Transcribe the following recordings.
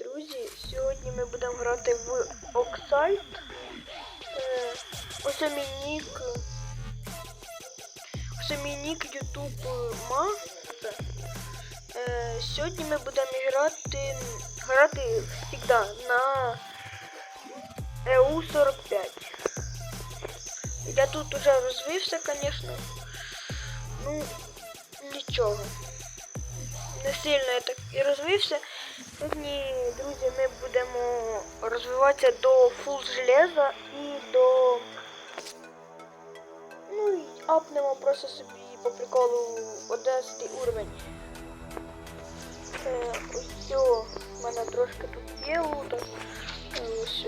друзі! Сьогодні ми будемо грати в Оксайт. Е, ось мій нік. Ось мій нік YouTube. Е, сьогодні ми будемо грати грати завжди на E EU45. Я тут уже розвився, звісно. Ну, нічого. Не сильно я так і розвився. Сьогодні, друзі, ми будемо розвиватися до фул железа і до. Ну і апнемо просто собі по приколу 11 уровень. Е, ось в мене трошки тут є лута. Ось.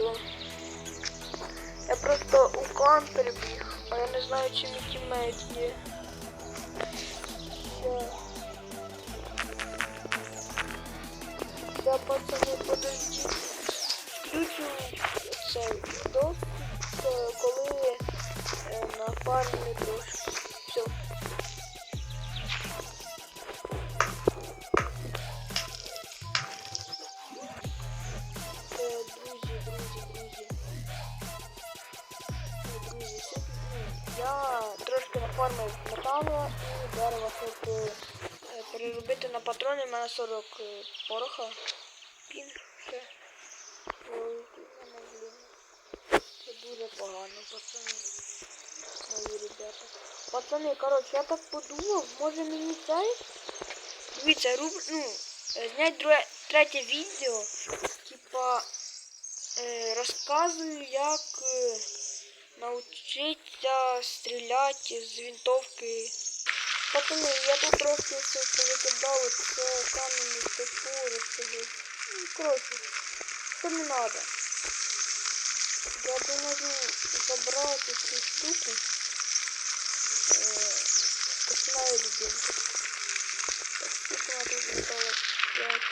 Я просто у клан перебіг, а я не знаю, чи мій тіммейт є. Все. Да, пацани, подождіть. Включу цей доступ, е, коли е, на фармі трошки. Все. Нафармив металу і дерева, щоб е, переробити на патрони. У мене 40 е, пороха. Пінг ще. У мене, блін. Це погано, пацани. Мої ребята. Пацани, коротше, я так подумав, може мені цей? Дивіться, руб... ну, е, знять друге, третє відео. Типа е, розказую, як е, навчитися стріляти з винтовки. Пацани, я тут трошки все повикидав, це камінь текстури, скажу. Ну, коротше, що не надо. Я думаю забрати цю штуку. Е, Космаю любимку. Так, скільки вона тут металла? 5.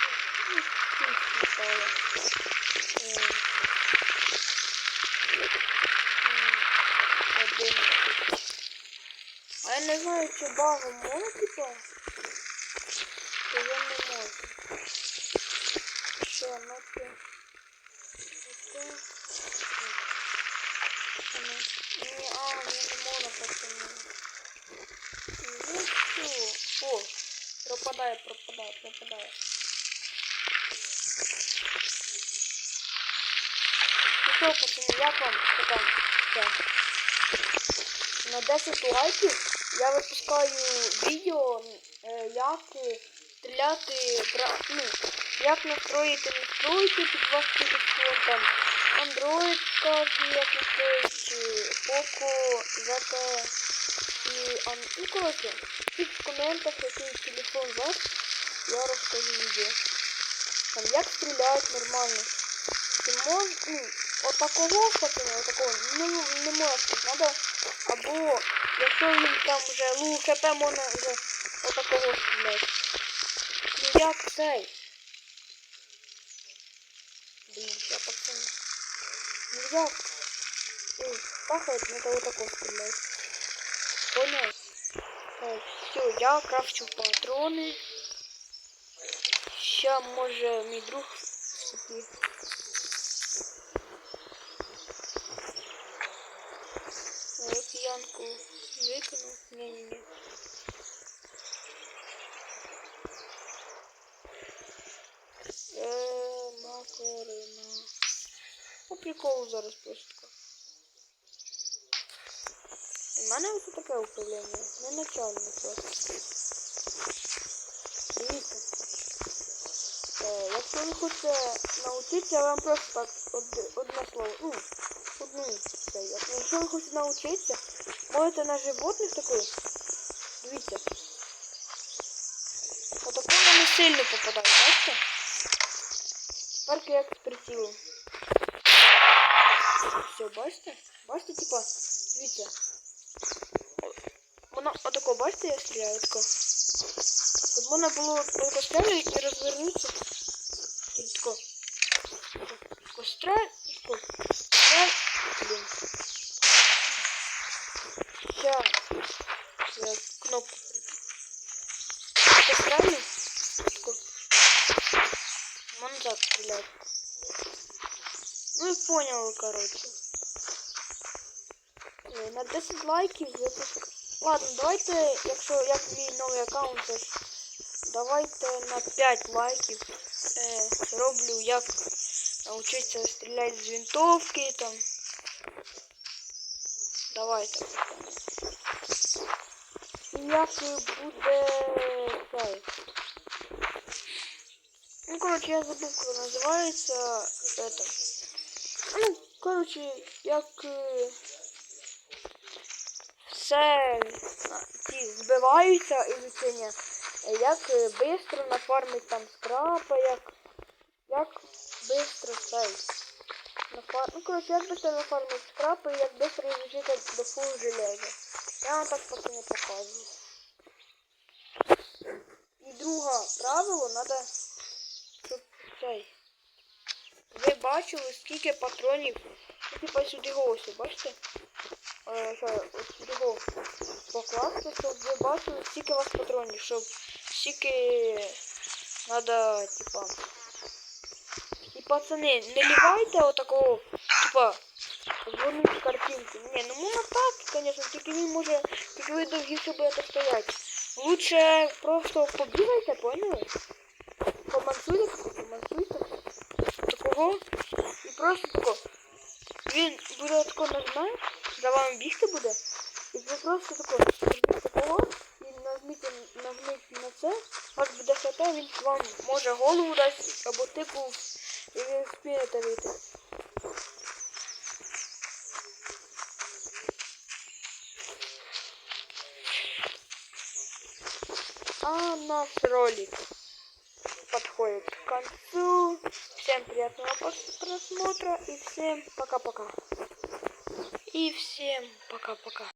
Ну, 6 металла. Е, м, 11. А я не знаю, чи багом можна, типа? Чи я не можу. Що, ти? Оце. Ні, а, мені не пацани. Ну? О, пропадає, пропадає, пропадає. Ну що, пацани, як вам? Все. На 10 лайків я випускаю відео, е, як стріляти, ну, як настроїти настройки під ваш телефон, там, Android, скажу, як настроїти, Poco, ZT і, ан- ну, коротше, в коментах, який телефон ваш, я розкажу відео. Там, як стріляють нормально. Ти мож, ну, отакого, пацани, отакого, не, не можна, надо, або, якщо він там вже, ну, хп можна вже отакого стріляти. Ну як цей? Блін, я пацани. Ну як? Ну, пахает, надо вот такого стрелять. Понял? все, я крафчу патроны. Ща, може, мій друг собі. От Янку викинув. По приколу зараз просто. У мене ось таке управління. Не начальне просто. Дивіться. Е, якщо ви хочете навчитися, я вам просто так од- одне слово. Ну, одну це. Якщо ви хочете навчитися, можете на животних такої. Дивіться. Отако вони сильно попадають, бачите? Тепер як з прицілом. Все, бачите? Бачите, типа, дивіться. Воно отако, бачите, я стріляю тако. От можна було тако стріляти і розвернутися. І тако. Тако стріляй, і тако. Стріляй. Блін. Ща. Я кнопку. Тако стріляю. Тако. назад стрелять. Ну и понял, короче. Е, На 10 лайків випуск. Ладно, давайте, якщо як мій новий аккаунт, то ж давайте на 5 лайків е, роблю, як научитися стріляти з винтовки там. Давайте. І як буде цей. Ну, короче, я забув, как называется это. Короче, як е, все ті збиваються і вчення, як е, бистро нафармить там скрапа, як, як бистро цей. Нафар... Ну, короче, як бистро нафармить скрапа і як бистро изучити до фул железа. Я вам так поки не показую. І друге правило, треба, щоб цей. Ви бачили, скільки патронів. Ну, типа сюди ось, бачите? Е, от сюди го покласти, щоб ви бачили, скільки у вас патронів, щоб скільки надо, типа. І пацани, не лівайте отакого, типа, звернути картинку. Ні, ну можна так, звісно, тільки він може, тільки ви довгіше будете стояти. Лучше просто побігайте, поняли? Помансуйте, помансуйте. Такого. І просто тако. Він буде тако нажме, за вами бігти буде. І ви просто тако такого і нажміть, нажміть на це. Вас буде хвата, він вам може голову дасть або типу і ви вспієте вийти. А наш ролик подходит к концу. Всем приятного просмотра и всем пока-пока. И всем пока-пока.